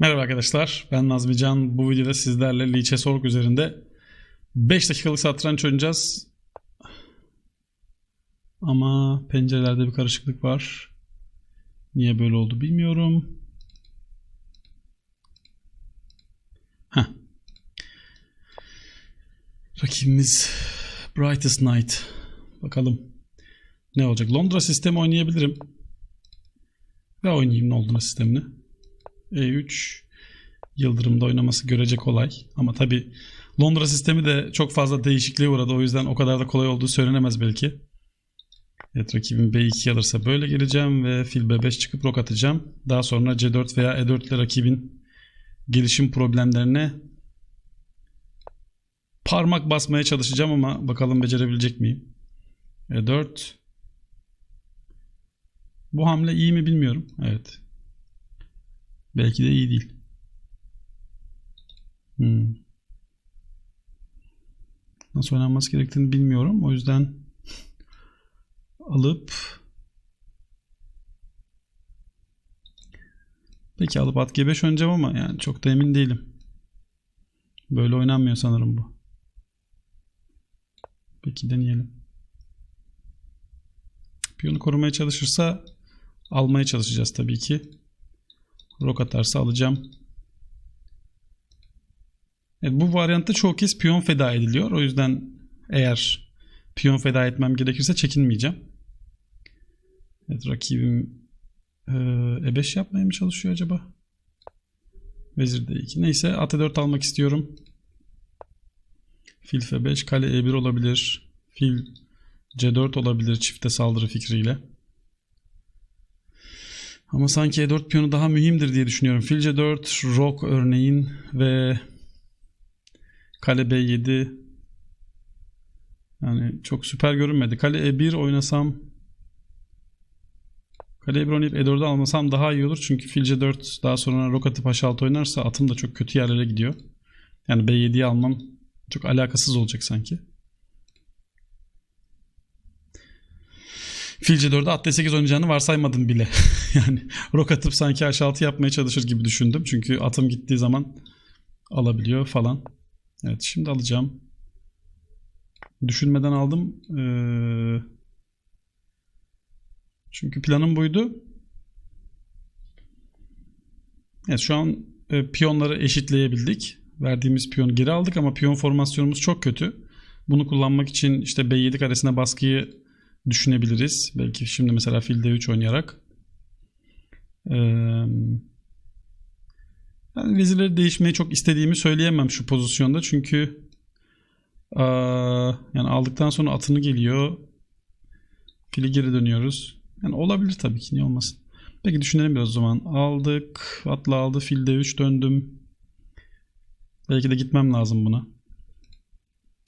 Merhaba arkadaşlar, ben Nazmi Can. Bu videoda sizlerle Lee Chess.org üzerinde 5 dakikalık satranç oynayacağız. Ama pencerelerde bir karışıklık var. Niye böyle oldu bilmiyorum. Heh. Rakibimiz Brightest Night. Bakalım ne olacak. Londra sistemi oynayabilirim. Ve oynayayım Londra sistemini. E3 Yıldırım'da oynaması görece kolay. Ama tabi Londra sistemi de çok fazla değişikliğe uğradı. O yüzden o kadar da kolay olduğu söylenemez belki. Evet rakibim B2 alırsa böyle geleceğim ve fil B5 çıkıp rok atacağım. Daha sonra C4 veya E4 ile rakibin gelişim problemlerine parmak basmaya çalışacağım ama bakalım becerebilecek miyim? E4 Bu hamle iyi mi bilmiyorum. Evet. Belki de iyi değil. Hmm. Nasıl oynanması gerektiğini bilmiyorum. O yüzden alıp Peki alıp at G5 oynayacağım ama yani çok da emin değilim. Böyle oynanmıyor sanırım bu. Peki deneyelim. Piyonu korumaya çalışırsa almaya çalışacağız tabii ki. Rok atarsa alacağım. Evet, bu varyantta çoğu kez piyon feda ediliyor. O yüzden eğer piyon feda etmem gerekirse çekinmeyeceğim. Evet rakibim e, E5 yapmaya mı çalışıyor acaba? Vezir D2. Neyse at E4 almak istiyorum. Fil F5, kale E1 olabilir. Fil C4 olabilir çifte saldırı fikriyle. Ama sanki E4 piyonu daha mühimdir diye düşünüyorum. Fil C4, Rock örneğin ve Kale B7 yani çok süper görünmedi. Kale E1 oynasam Kale E1 oynayıp E4'ü almasam daha iyi olur. Çünkü fil C4 daha sonra Rock atıp H6 oynarsa atım da çok kötü yerlere gidiyor. Yani B7'yi almam çok alakasız olacak sanki. Fil C4'de at D8 oynayacağını varsaymadım bile. yani rok atıp sanki H6 yapmaya çalışır gibi düşündüm. Çünkü atım gittiği zaman alabiliyor falan. Evet şimdi alacağım. Düşünmeden aldım. Ee, çünkü planım buydu. Evet şu an e, piyonları eşitleyebildik. Verdiğimiz piyonu geri aldık ama piyon formasyonumuz çok kötü. Bunu kullanmak için işte B7 karesine baskıyı düşünebiliriz. Belki şimdi mesela fil D3 oynayarak. Ee, yani vezirleri değişmeyi çok istediğimi söyleyemem şu pozisyonda. Çünkü aa, yani aldıktan sonra atını geliyor. Fili geri dönüyoruz. Yani olabilir tabii ki niye olmasın. Peki düşünelim biraz o zaman. Aldık. Atla aldı. Fil D3 döndüm. Belki de gitmem lazım buna.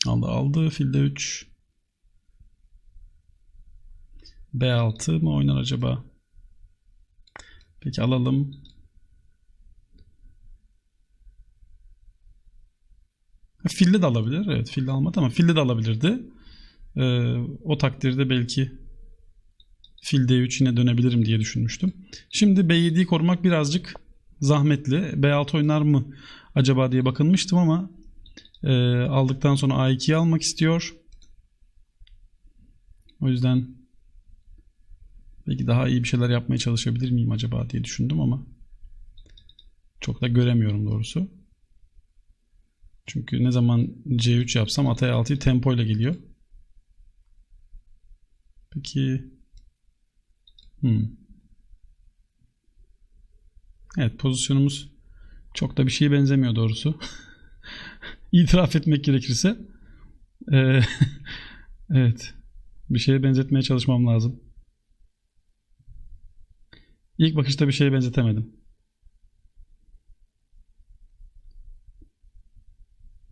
Aldı aldı. Fil D3. B6 mı oynar acaba? Peki alalım. Filde de alabilir. Evet filde almadı ama filde de alabilirdi. Ee, o takdirde belki fil D3 yine dönebilirim diye düşünmüştüm. Şimdi B7'yi korumak birazcık zahmetli. B6 oynar mı acaba diye bakınmıştım ama e, aldıktan sonra A2'yi almak istiyor. O yüzden belki daha iyi bir şeyler yapmaya çalışabilir miyim acaba diye düşündüm ama çok da göremiyorum doğrusu. Çünkü ne zaman C3 yapsam ata E6'yı tempo ile geliyor. Peki hmm. Evet pozisyonumuz çok da bir şeye benzemiyor doğrusu. İtiraf etmek gerekirse. Ee, evet. Bir şeye benzetmeye çalışmam lazım. İlk bakışta bir şeye benzetemedim.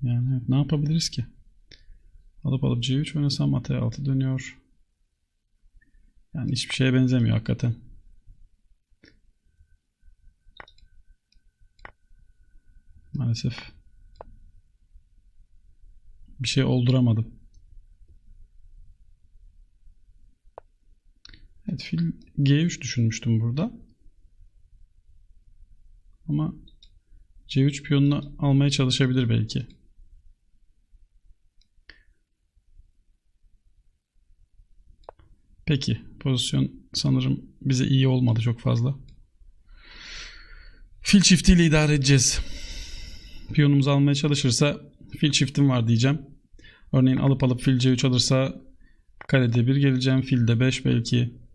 Yani evet, ne yapabiliriz ki? Alıp alıp C3 oynasam ata 6 dönüyor. Yani hiçbir şeye benzemiyor hakikaten. Maalesef bir şey olduramadım. Evet fil G3 düşünmüştüm burada. Ama C3 piyonunu almaya çalışabilir belki. Peki. Pozisyon sanırım bize iyi olmadı çok fazla. Fil çiftiyle idare edeceğiz. Piyonumuzu almaya çalışırsa fil çiftim var diyeceğim. Örneğin alıp alıp fil C3 alırsa karede 1 geleceğim. Fil de 5 belki.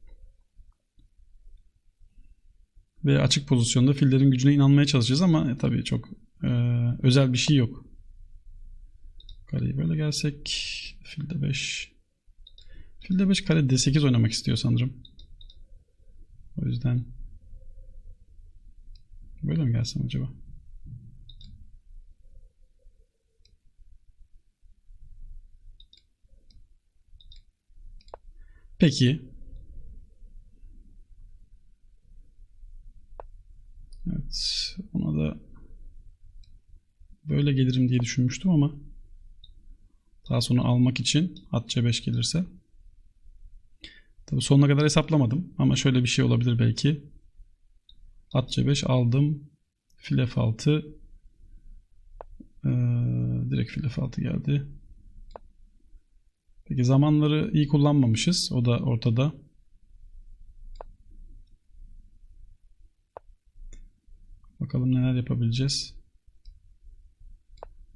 Ve açık pozisyonda fillerin gücüne inanmaya çalışacağız ama e, tabii çok e, özel bir şey yok. Kareyi böyle gelsek fil de 5 fil de 5 kare D8 oynamak istiyor sanırım. O yüzden böyle mi gelsem acaba? Peki. Ona da böyle gelirim diye düşünmüştüm ama daha sonra almak için at C5 gelirse. Tabi sonuna kadar hesaplamadım ama şöyle bir şey olabilir belki. At C5 aldım. Fil F6 ee, direkt fil F6 geldi. Peki zamanları iyi kullanmamışız. O da ortada Bakalım neler yapabileceğiz.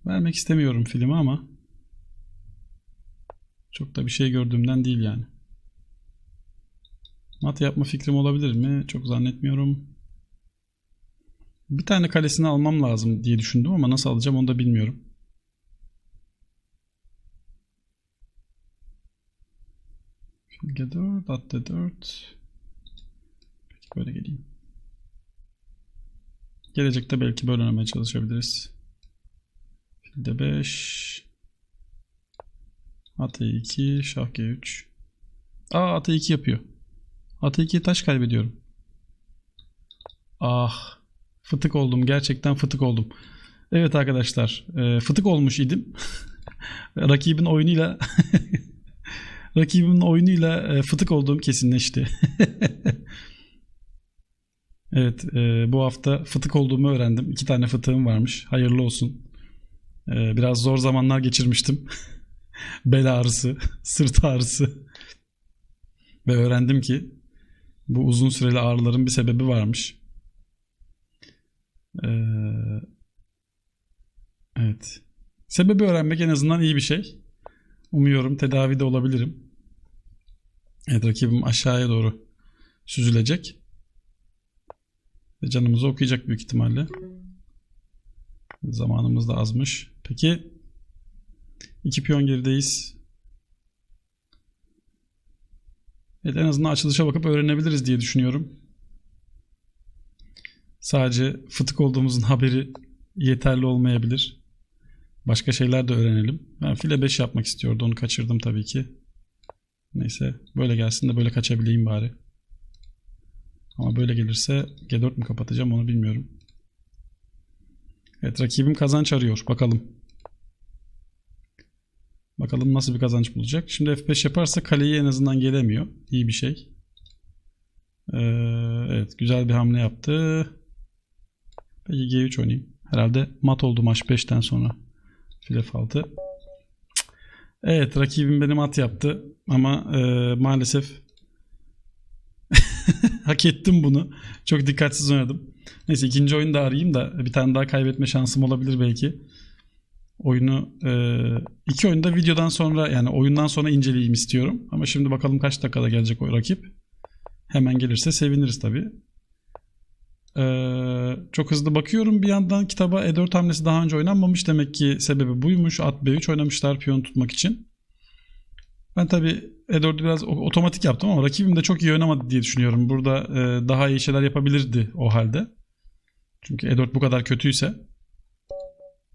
Vermek istemiyorum filmi ama çok da bir şey gördüğümden değil yani. Mat yapma fikrim olabilir mi? Çok zannetmiyorum. Bir tane kalesini almam lazım diye düşündüm ama nasıl alacağım onu da bilmiyorum. Fil G4, at D4. Peki böyle geleyim. Gelecekte belki böyle oynamaya çalışabiliriz. Fil D5. At E2, şah G3. Aa at E2 yapıyor. At E2'ye taş kaybediyorum. Ah. Fıtık oldum. Gerçekten fıtık oldum. Evet arkadaşlar. e, fıtık olmuş idim. Rakibin oyunuyla rakibimin oyunuyla e, fıtık olduğum kesinleşti. Evet, e, bu hafta fıtık olduğumu öğrendim. İki tane fıtığım varmış. Hayırlı olsun. E, biraz zor zamanlar geçirmiştim. Bel ağrısı, sırt ağrısı. Ve öğrendim ki bu uzun süreli ağrıların bir sebebi varmış. E, evet. Sebebi öğrenmek en azından iyi bir şey. Umuyorum tedavide olabilirim. Evet, rakibim aşağıya doğru süzülecek. Ve canımızı okuyacak büyük ihtimalle. Zamanımız da azmış. Peki iki piyon gerideyiz. Evet en azından açılışa bakıp öğrenebiliriz diye düşünüyorum. Sadece fıtık olduğumuzun haberi yeterli olmayabilir. Başka şeyler de öğrenelim. Ben file 5 yapmak istiyordu. Onu kaçırdım tabii ki. Neyse böyle gelsin de böyle kaçabileyim bari. Ama böyle gelirse G4 mü kapatacağım onu bilmiyorum. Evet rakibim kazanç arıyor. Bakalım. Bakalım nasıl bir kazanç bulacak. Şimdi F5 yaparsa kaleyi en azından gelemiyor. İyi bir şey. Ee, evet güzel bir hamle yaptı. Peki G3 oynayayım. Herhalde mat oldu maç 5'ten sonra. Fil F6. Evet rakibim benim at yaptı. Ama e, maalesef Hak ettim bunu. Çok dikkatsiz oynadım. Neyse ikinci oyunu da arayayım da bir tane daha kaybetme şansım olabilir belki. Oyunu e, iki oyunda videodan sonra yani oyundan sonra inceleyeyim istiyorum. Ama şimdi bakalım kaç dakikada gelecek o rakip. Hemen gelirse seviniriz tabii. Ee, çok hızlı bakıyorum bir yandan kitaba E4 hamlesi daha önce oynanmamış. Demek ki sebebi buymuş. At B3 oynamışlar piyon tutmak için. Ben tabii E4'ü biraz otomatik yaptım ama rakibim de çok iyi oynamadı diye düşünüyorum. Burada e, daha iyi şeyler yapabilirdi o halde. Çünkü E4 bu kadar kötüyse.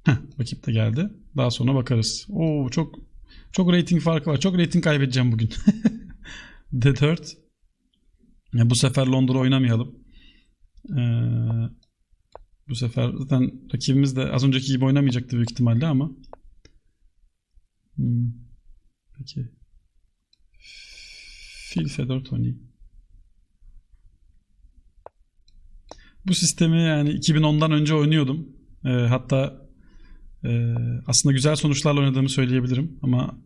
Heh, rakip de geldi. Daha sonra bakarız. Oo çok çok rating farkı var. Çok rating kaybedeceğim bugün. D4. Ya bu sefer Londra oynamayalım. Ee, bu sefer zaten rakibimiz de az önceki gibi oynamayacaktı büyük ihtimalle ama. Hmm. Peki. Fil F4 oynayayım. Bu sistemi yani 2010'dan önce oynuyordum. Ee, hatta e, aslında güzel sonuçlarla oynadığımı söyleyebilirim ama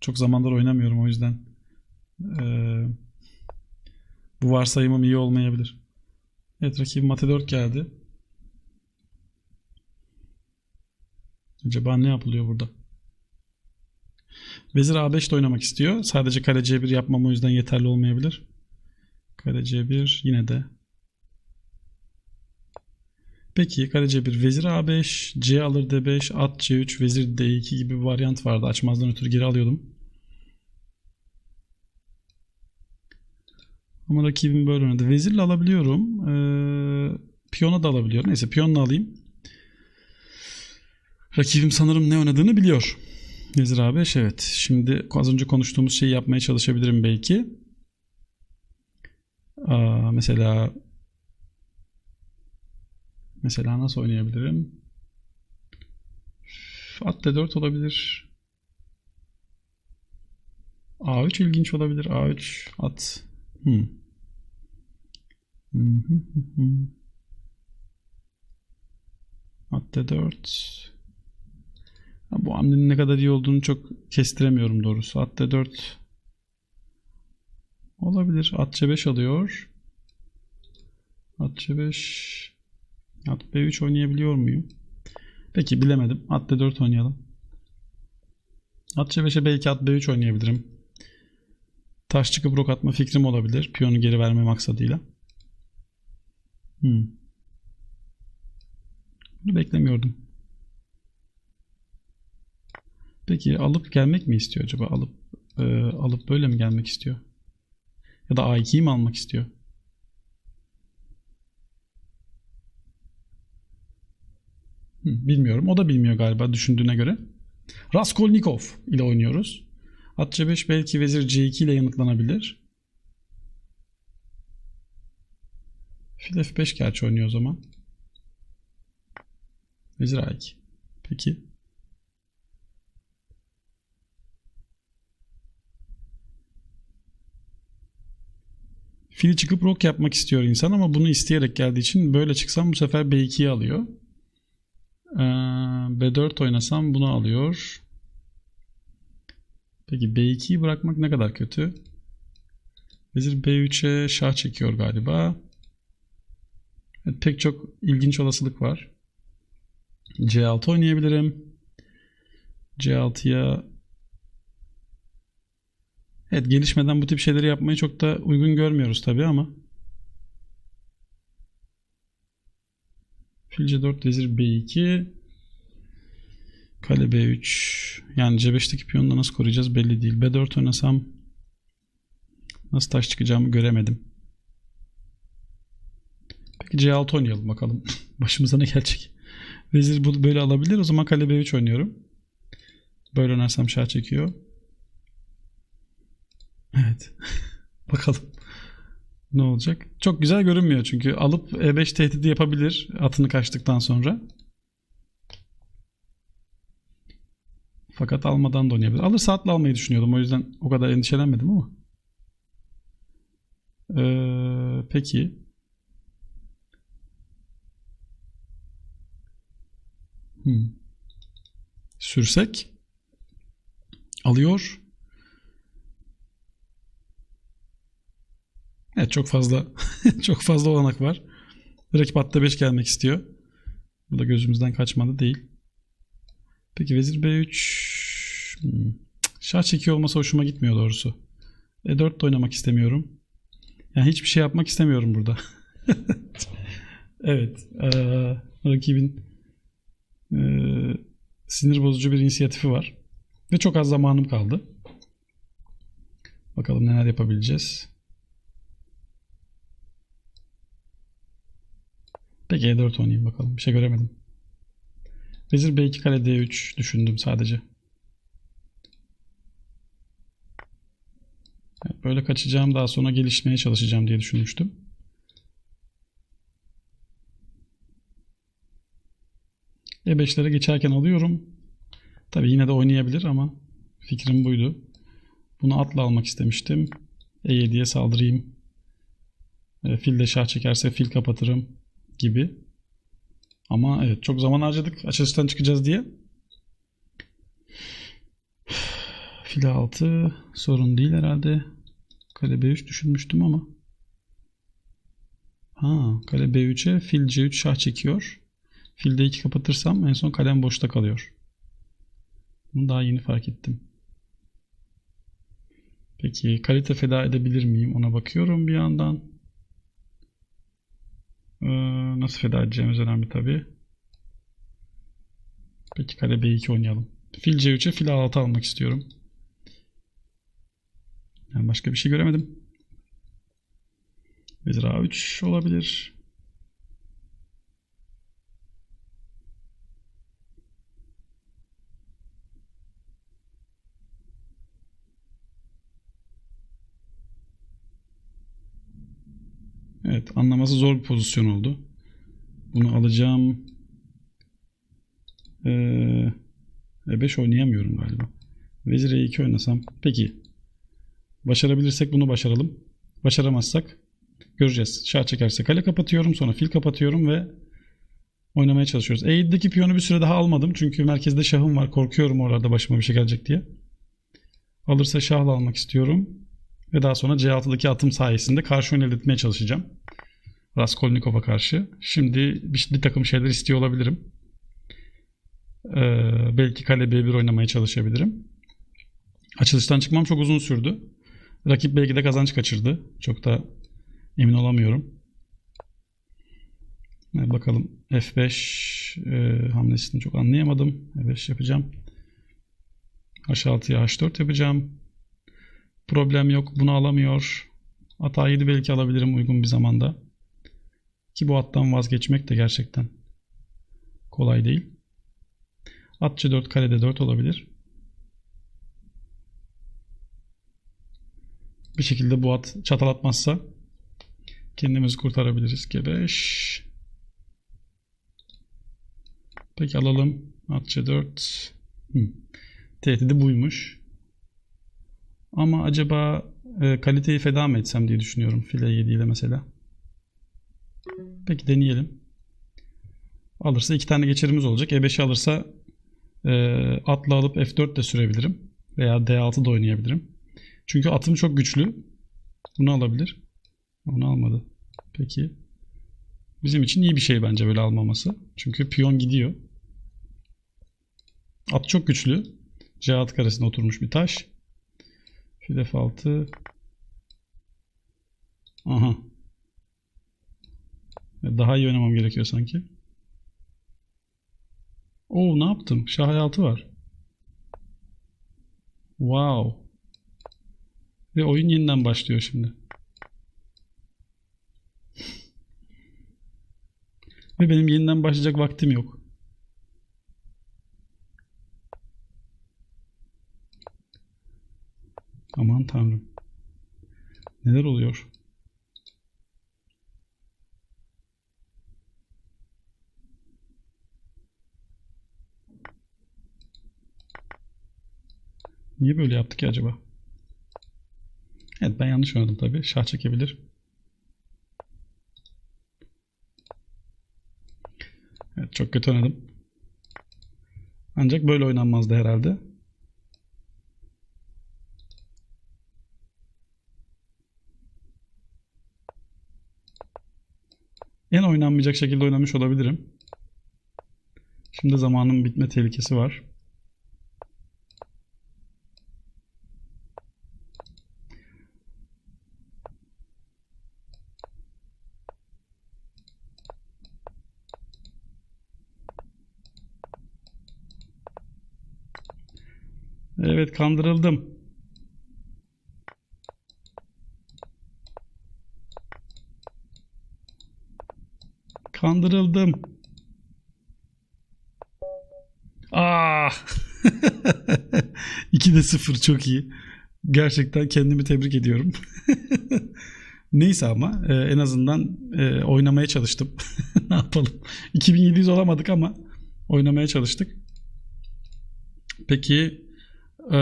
çok zamandır oynamıyorum o yüzden e, bu varsayımım iyi olmayabilir. Evet rakibim mate 4 geldi. Acaba ne yapılıyor burada? Vezir A5 de oynamak istiyor. Sadece kale C1 yapmam o yüzden yeterli olmayabilir. Kale C1 yine de. Peki kale C1 vezir A5 C alır D5 at C3 vezir D2 gibi bir varyant vardı. Açmazdan ötürü geri alıyordum. Ama rakibim böyle oynadı. Vezirle alabiliyorum. Ee, piyona da alabiliyorum. Neyse piyonla alayım. Rakibim sanırım ne oynadığını biliyor. Vezir A5 evet. Şimdi az önce konuştuğumuz şeyi yapmaya çalışabilirim belki. Aa, mesela mesela nasıl oynayabilirim? At D4 olabilir. A3 ilginç olabilir. A3 at. Hmm. Hı hı hı. At D4. Bu hamlenin ne kadar iyi olduğunu çok kestiremiyorum doğrusu. At D4 olabilir. At C5 alıyor. At C5 At B3 oynayabiliyor muyum? Peki bilemedim. At D4 oynayalım. At C5'e belki at B3 oynayabilirim. Taş çıkıp rok atma fikrim olabilir. Piyonu geri verme maksadıyla. Hmm. Bunu beklemiyordum. Peki alıp gelmek mi istiyor acaba? Alıp e, alıp böyle mi gelmek istiyor? Ya da A2'yi mi almak istiyor? Hı, bilmiyorum. O da bilmiyor galiba düşündüğüne göre. Raskolnikov ile oynuyoruz. At C5 belki vezir C2 ile yanıtlanabilir. Fil F5 gerçi oynuyor o zaman. Vezir A2. Peki. Fili çıkıp rok yapmak istiyor insan ama bunu isteyerek geldiği için böyle çıksam bu sefer B2'yi alıyor. Ee, B4 oynasam bunu alıyor. Peki B2'yi bırakmak ne kadar kötü? Vezir B3'e şah çekiyor galiba. Evet, pek çok ilginç olasılık var. C6 oynayabilirim. C6'ya Evet gelişmeden bu tip şeyleri yapmayı çok da uygun görmüyoruz tabi ama. Fil C4 vezir B2 Kale B3 yani C5'teki piyonu da nasıl koruyacağız belli değil. B4 oynasam nasıl taş çıkacağımı göremedim. Peki C6 oynayalım bakalım. Başımıza ne gelecek? Vezir böyle alabilir. O zaman kale B3 oynuyorum. Böyle oynarsam şah çekiyor. Evet. Bakalım. Ne olacak? Çok güzel görünmüyor çünkü alıp E5 tehdidi yapabilir atını kaçtıktan sonra. Fakat almadan da oynayabilir. Alırsa atla almayı düşünüyordum. O yüzden o kadar endişelenmedim ama. Ee, peki. Hmm. Sürsek. Alıyor. Evet çok fazla çok fazla olanak var. Rakip hatta 5 gelmek istiyor. Bu da gözümüzden kaçmadı değil. Peki vezir B3 hmm. şah çekiyor olmasa hoşuma gitmiyor doğrusu. E4 de oynamak istemiyorum. Yani hiçbir şey yapmak istemiyorum burada. evet. Ee, rakibin e, sinir bozucu bir inisiyatifi var. Ve çok az zamanım kaldı. Bakalım neler yapabileceğiz. Peki E4 oynayayım bakalım. Bir şey göremedim. Vezir B2 kale D3 düşündüm sadece. Böyle kaçacağım daha sonra gelişmeye çalışacağım diye düşünmüştüm. E5'lere geçerken alıyorum. Tabi yine de oynayabilir ama fikrim buydu. Bunu atla almak istemiştim. E7'ye saldırayım. E, fil de şah çekerse fil kapatırım gibi. Ama evet çok zaman harcadık açılıştan çıkacağız diye. File 6 sorun değil herhalde. Kale B3 düşünmüştüm ama. Ha, kale B3'e fil C3 şah çekiyor. Fil D2 kapatırsam en son kalem boşta kalıyor. Bunu daha yeni fark ettim. Peki kalite feda edebilir miyim? Ona bakıyorum bir yandan. Ee, nasıl feda edeceğimiz önemli tabii. Peki kale B2 oynayalım. Fil C3'e fil A6 almak istiyorum. Yani başka bir şey göremedim. Vezir A3 olabilir. Evet anlaması zor bir pozisyon oldu. Bunu alacağım. Ee, E5 oynayamıyorum galiba. Vezir E2 oynasam. Peki. Başarabilirsek bunu başaralım. Başaramazsak göreceğiz. Şah çekerse kale kapatıyorum. Sonra fil kapatıyorum ve oynamaya çalışıyoruz. E7'deki piyonu bir süre daha almadım. Çünkü merkezde şahım var. Korkuyorum orada başıma bir şey gelecek diye. Alırsa şahla almak istiyorum. Ve daha sonra C6'daki atım sayesinde karşı oyun elde etmeye çalışacağım. Raskolnikov'a karşı. Şimdi bir, bir takım şeyler istiyor olabilirim. Ee, belki kale B1 oynamaya çalışabilirim. Açılıştan çıkmam çok uzun sürdü. Rakip belki de kazanç kaçırdı. Çok da emin olamıyorum. Ee, bakalım F5 e, hamlesini çok anlayamadım. F5 yapacağım. H6'ya H4 yapacağım. Problem yok. Bunu alamıyor. At A7 belki alabilirim uygun bir zamanda. Ki bu attan vazgeçmek de gerçekten kolay değil. At C4 karede 4 olabilir. Bir şekilde bu at çatal atmazsa kendimizi kurtarabiliriz. G5 Peki alalım. At C4 Hı. Tehdidi buymuş. Ama acaba e, kaliteyi feda mı etsem diye düşünüyorum. File 7 ile mesela. Peki deneyelim. Alırsa iki tane geçerimiz olacak. E5'i alırsa e, atla alıp F4 de sürebilirim. Veya D6 da oynayabilirim. Çünkü atım çok güçlü. Bunu alabilir. Onu almadı. Peki. Bizim için iyi bir şey bence böyle almaması. Çünkü piyon gidiyor. At çok güçlü. C6 karesine oturmuş bir taş. Fil F6. Aha. Daha iyi oynamam gerekiyor sanki. Oo ne yaptım? Şah hayatı var. Wow. Ve oyun yeniden başlıyor şimdi. Ve benim yeniden başlayacak vaktim yok. Aman tanrım. Neler oluyor? Niye böyle yaptık ki acaba? Evet ben yanlış oynadım tabii. Şah çekebilir. Evet çok kötü oynadım. Ancak böyle oynanmazdı herhalde. En oynanmayacak şekilde oynamış olabilirim. Şimdi zamanın bitme tehlikesi var. Evet kandırıldım. Kandırıldım. Ah! 2'de 0 çok iyi. Gerçekten kendimi tebrik ediyorum. Neyse ama e, en azından e, oynamaya çalıştım. ne yapalım? 2700 olamadık ama oynamaya çalıştık. Peki e,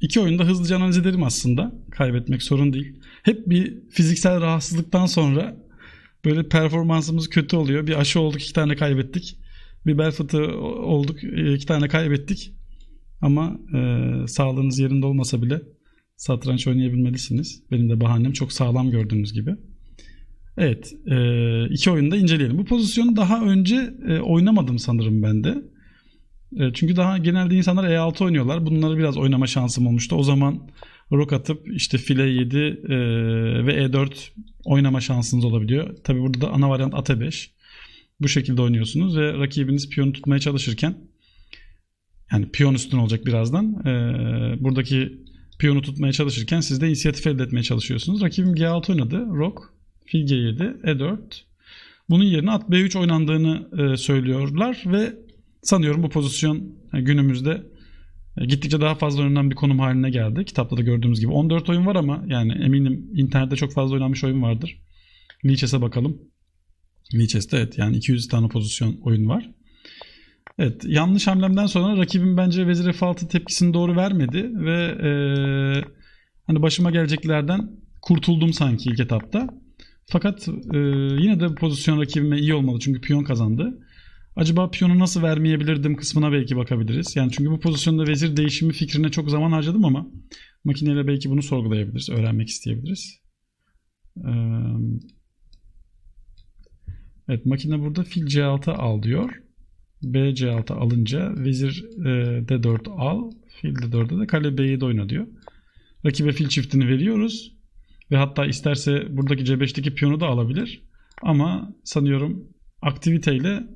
iki oyunda hızlıca analiz ederim aslında. Kaybetmek sorun değil. Hep bir fiziksel rahatsızlıktan sonra böyle performansımız kötü oluyor. Bir aşı olduk iki tane kaybettik. Bir bel fıtığı olduk iki tane kaybettik. Ama e, sağlığınız yerinde olmasa bile satranç oynayabilmelisiniz. Benim de bahanem çok sağlam gördüğünüz gibi. Evet, e, iki oyunu da inceleyelim. Bu pozisyonu daha önce e, oynamadım sanırım ben de. E, çünkü daha genelde insanlar E6 oynuyorlar. Bunları biraz oynama şansım olmuştu. O zaman rok atıp işte file 7 e, ve E4 oynama şansınız olabiliyor. Tabi burada da ana varyant at 5 Bu şekilde oynuyorsunuz ve rakibiniz piyonu tutmaya çalışırken yani piyon üstün olacak birazdan. E, buradaki piyonu tutmaya çalışırken siz de inisiyatif elde etmeye çalışıyorsunuz. Rakibim G6 oynadı. Rok, fil G7, E4. Bunun yerine at B3 oynandığını e, söylüyorlar ve sanıyorum bu pozisyon günümüzde e, gittikçe daha fazla oynanan bir konum haline geldi. Kitapta da gördüğümüz gibi. 14 oyun var ama yani eminim internette çok fazla oynanmış oyun vardır. Lichess'e bakalım. Lichess'te evet yani 200 tane pozisyon oyun var. Evet yanlış hamlemden sonra rakibim bence vezir f6 tepkisini doğru vermedi ve e, hani başıma geleceklerden kurtuldum sanki ilk etapta. Fakat e, yine de pozisyon rakibime iyi olmalı çünkü piyon kazandı. Acaba piyonu nasıl vermeyebilirdim kısmına belki bakabiliriz. Yani çünkü bu pozisyonda vezir değişimi fikrine çok zaman harcadım ama makineyle belki bunu sorgulayabiliriz, öğrenmek isteyebiliriz. Evet makine burada fil C6 al diyor. B C6 alınca vezir D4 al, fil D4'de de kale B7 oyna diyor. Rakibe fil çiftini veriyoruz. Ve hatta isterse buradaki C5'teki piyonu da alabilir. Ama sanıyorum aktiviteyle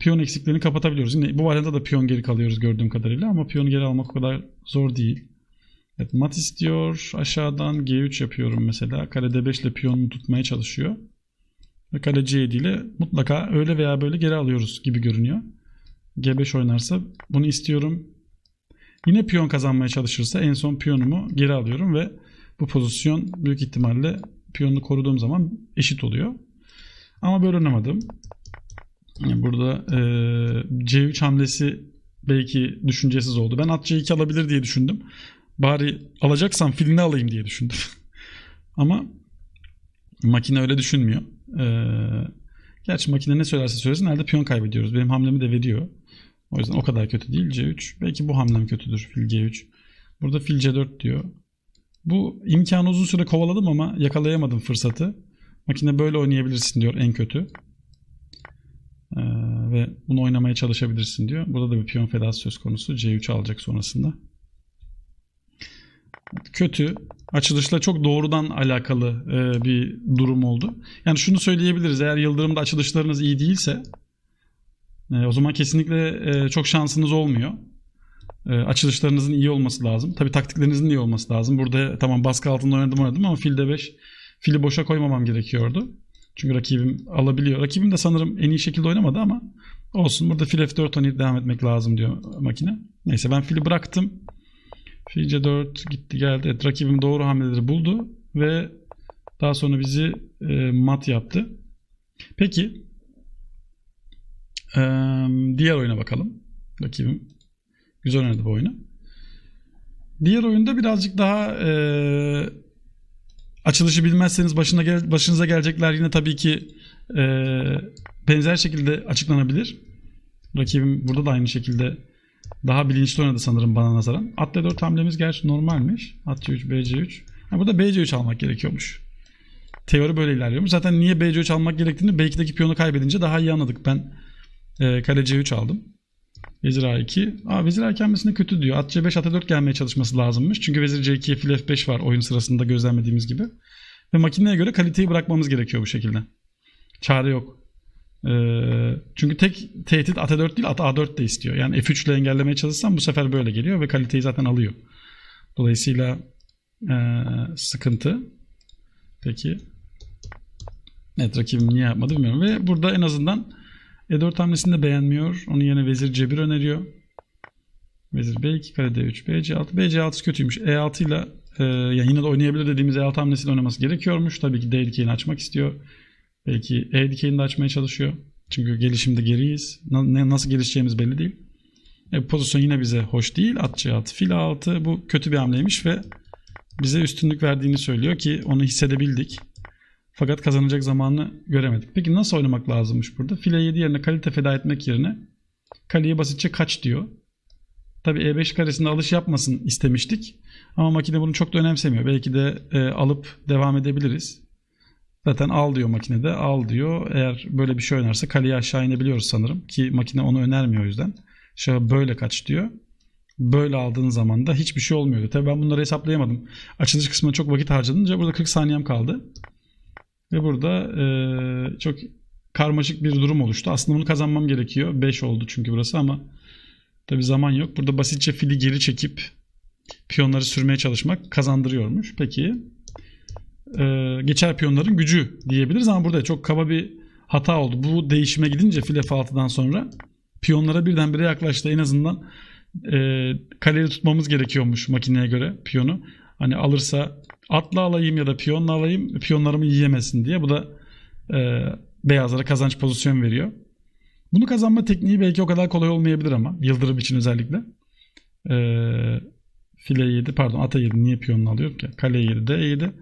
piyon eksiklerini kapatabiliyoruz. Yine bu arada da piyon geri kalıyoruz gördüğüm kadarıyla ama piyonu geri almak o kadar zor değil. Evet mat istiyor. Aşağıdan G3 yapıyorum mesela. Kale D5 ile piyonunu tutmaya çalışıyor. Ve kale C7 ile mutlaka öyle veya böyle geri alıyoruz gibi görünüyor. G5 oynarsa bunu istiyorum. Yine piyon kazanmaya çalışırsa en son piyonumu geri alıyorum ve bu pozisyon büyük ihtimalle piyonunu koruduğum zaman eşit oluyor. Ama böyle oynamadım. Burada e, C3 hamlesi belki düşüncesiz oldu. Ben at C2 alabilir diye düşündüm. Bari alacaksam filini alayım diye düşündüm. Ama makine öyle düşünmüyor. E, gerçi makine ne söylerse söylesin herhalde piyon kaybediyoruz. Benim hamlemi de veriyor. O yüzden o kadar kötü değil C3. Belki bu hamlem kötüdür fil G3. Burada fil C4 diyor. Bu imkanı uzun süre kovaladım ama yakalayamadım fırsatı. Makine böyle oynayabilirsin diyor en kötü. Ee, ve bunu oynamaya çalışabilirsin diyor. Burada da bir piyon fedası söz konusu. C3 alacak sonrasında. Kötü. Açılışla çok doğrudan alakalı e, bir durum oldu. Yani şunu söyleyebiliriz. Eğer Yıldırım'da açılışlarınız iyi değilse e, o zaman kesinlikle e, çok şansınız olmuyor. E, açılışlarınızın iyi olması lazım. Tabi taktiklerinizin iyi olması lazım. Burada tamam baskı altında oynadım oynadım ama filde 5 fili boşa koymamam gerekiyordu. Çünkü rakibim alabiliyor. Rakibim de sanırım en iyi şekilde oynamadı ama olsun. Burada fil f4 oynayıp devam etmek lazım diyor makine. Neyse ben fili bıraktım. Fil c4 gitti geldi. Evet, rakibim doğru hamleleri buldu ve daha sonra bizi e, mat yaptı. Peki e, diğer oyuna bakalım. Rakibim güzel oynadı bu oyunu. Diğer oyunda birazcık daha e, Açılışı bilmezseniz başına gel, başınıza gelecekler yine tabii ki e, benzer şekilde açıklanabilir. Rakibim burada da aynı şekilde daha bilinçli oynadı sanırım bana nazaran. At D4 hamlemiz gerçi normalmiş. At C3, BC3. Ha, burada BC3 almak gerekiyormuş. Teori böyle ilerliyormuş. Zaten niye BC3 almak gerektiğini belki de piyonu kaybedince daha iyi anladık. Ben e, kale C3 aldım. Vezir A2. Aa, vezir A2 hamlesinde kötü diyor. At C5 at E4 gelmeye çalışması lazımmış. Çünkü vezir C2'ye fil F5 var oyun sırasında gözlemlediğimiz gibi. Ve makineye göre kaliteyi bırakmamız gerekiyor bu şekilde. Çare yok. Ee, çünkü tek tehdit at E4 değil at A4 de istiyor. Yani F3 ile engellemeye çalışsam bu sefer böyle geliyor ve kaliteyi zaten alıyor. Dolayısıyla e, sıkıntı. Peki. Evet rakibim niye yapmadı bilmiyorum. Ve burada en azından e4 hamlesini de beğenmiyor. Onun yerine vezir C1 öneriyor. Vezir B2 kare D3 BC6. BC6 kötüymüş. E6 ile e, yani yine de oynayabilir dediğimiz E6 hamlesiyle oynaması gerekiyormuş. Tabii ki D dikeyini açmak istiyor. Belki E dikeyini de açmaya çalışıyor. Çünkü gelişimde geriyiz. Na, nasıl gelişeceğimiz belli değil. E, pozisyon yine bize hoş değil. At C6, fil A6 bu kötü bir hamleymiş ve bize üstünlük verdiğini söylüyor ki onu hissedebildik. Fakat kazanacak zamanını göremedik. Peki nasıl oynamak lazımmış burada? File 7 yerine kalite feda etmek yerine kaleye basitçe kaç diyor. Tabi E5 karesinde alış yapmasın istemiştik. Ama makine bunu çok da önemsemiyor. Belki de e, alıp devam edebiliriz. Zaten al diyor makinede. Al diyor. Eğer böyle bir şey oynarsa kaleye aşağı inebiliyoruz sanırım. Ki makine onu önermiyor o yüzden. Şöyle böyle kaç diyor. Böyle aldığın zaman da hiçbir şey olmuyordu. Tabii ben bunları hesaplayamadım. Açılış kısmına çok vakit harcadınca burada 40 saniyem kaldı. Ve burada e, çok karmaşık bir durum oluştu. Aslında bunu kazanmam gerekiyor. 5 oldu çünkü burası ama tabii zaman yok. Burada basitçe fili geri çekip piyonları sürmeye çalışmak kazandırıyormuş. Peki e, geçer piyonların gücü diyebiliriz ama burada çok kaba bir hata oldu. Bu değişime gidince file F6'dan sonra piyonlara birdenbire yaklaştı. En azından e, kaleli tutmamız gerekiyormuş makineye göre piyonu. Hani alırsa atla alayım ya da piyonla alayım piyonlarımı yiyemesin diye. Bu da e, beyazlara kazanç pozisyon veriyor. Bunu kazanma tekniği belki o kadar kolay olmayabilir ama Yıldırım için özellikle. E, file 7 pardon ata 7 niye piyonla alıyorum ki? Kale 7 de 7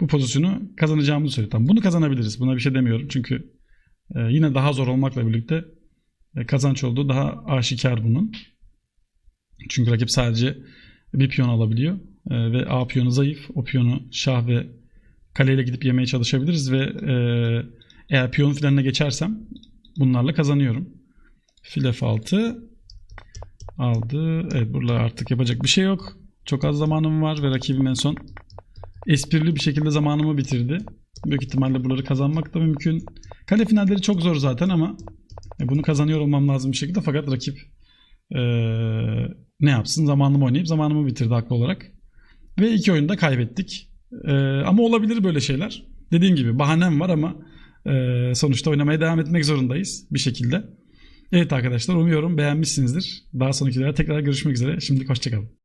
bu pozisyonu kazanacağımızı söylüyor. Tamam, bunu kazanabiliriz. Buna bir şey demiyorum. Çünkü e, yine daha zor olmakla birlikte e, kazanç olduğu daha aşikar bunun. Çünkü rakip sadece bir piyon alabiliyor. E, ve A piyonu zayıf. O piyonu şah ve kaleyle gidip yemeye çalışabiliriz ve e, eğer piyon filanına geçersem bunlarla kazanıyorum. Fil F6 aldı. Evet burada artık yapacak bir şey yok. Çok az zamanım var ve rakibim en son esprili bir şekilde zamanımı bitirdi. Büyük ihtimalle buraları kazanmak da mümkün. Kale finalleri çok zor zaten ama e, bunu kazanıyor olmam lazım bir şekilde. Fakat rakip e, ne yapsın? Zamanımı oynayıp zamanımı bitirdi haklı olarak. Ve iki oyunda kaybettik. E, ama olabilir böyle şeyler. Dediğim gibi bahanem var ama e, sonuçta oynamaya devam etmek zorundayız bir şekilde. Evet arkadaşlar umuyorum beğenmişsinizdir. Daha sonrakilerde tekrar görüşmek üzere. Şimdilik hoşçakalın.